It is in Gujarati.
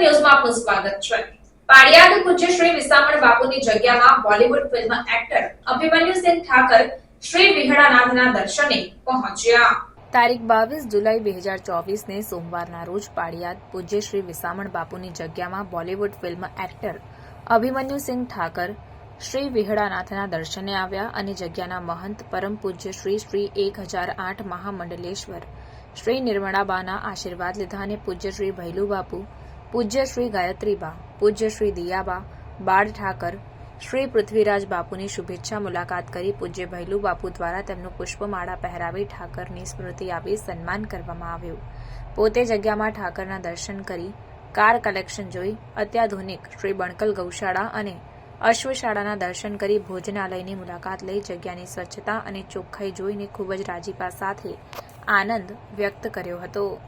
આપનું સ્વાગત છે. પાડિયાદ પૂજ્ય શ્રી વિસામણ બાપુની જગ્યામાં Bollywood film actor Abhimanyu Singh Thakar Shri વિહળાનાથના દર્શને પહોંચ્યા. તારીખ બાવીસ જુલાઈ બે હજાર ચોવીસને સોમવારના રોજ પાડિયાદ પૂજ્ય શ્રી વિસામણ બાપુની જગ્યામાં Bollywood film actor Abhimanyu Singh Thakar Shri વિહળાનાથના દર્શને આવ્યા અને જગ્યાના મહંત પરમ પૂજ્ય શ્રી શ્રી એક હજાર આઠ મહામંડલેશ્વર શ્રી નિર્મળાબાના આશીર્વાદ લીધા અને પૂજ્ય શ્રી ભૈલુ બાપુ પૂજ્ય શ્રી ગાયત્રીબા પૂજ્ય શ્રી દિયાબા બાળ ઠાકર, શ્રી પૃથ્વીરાજ બાપુની શુભેચ્છા મુલાકાત કરી પૂજ્ય ભૈલુ બાપુ દ્વારા તેમનું પુષ્પમાળા પહેરાવી ઠાકરની સ્મૃતિ આપી સન્માન કરવામાં આવ્યું. પોતે જગ્યામાં ઠાકરના દર્શન કરી, કાર કલેક્શન જોઈ, અત્યાધુનિક શ્રી બણકલ ગૌશાળા અને અશ્વશાળાના દર્શન કરી ભોજનાલયની મુલાકાત લઈ જગ્યાની સ્વચ્છતા અને ચોખ્ખાઈ જોઈને ખૂબ જ રાજીપા સાથે આનંદ વ્યક્ત કર્યો હતો.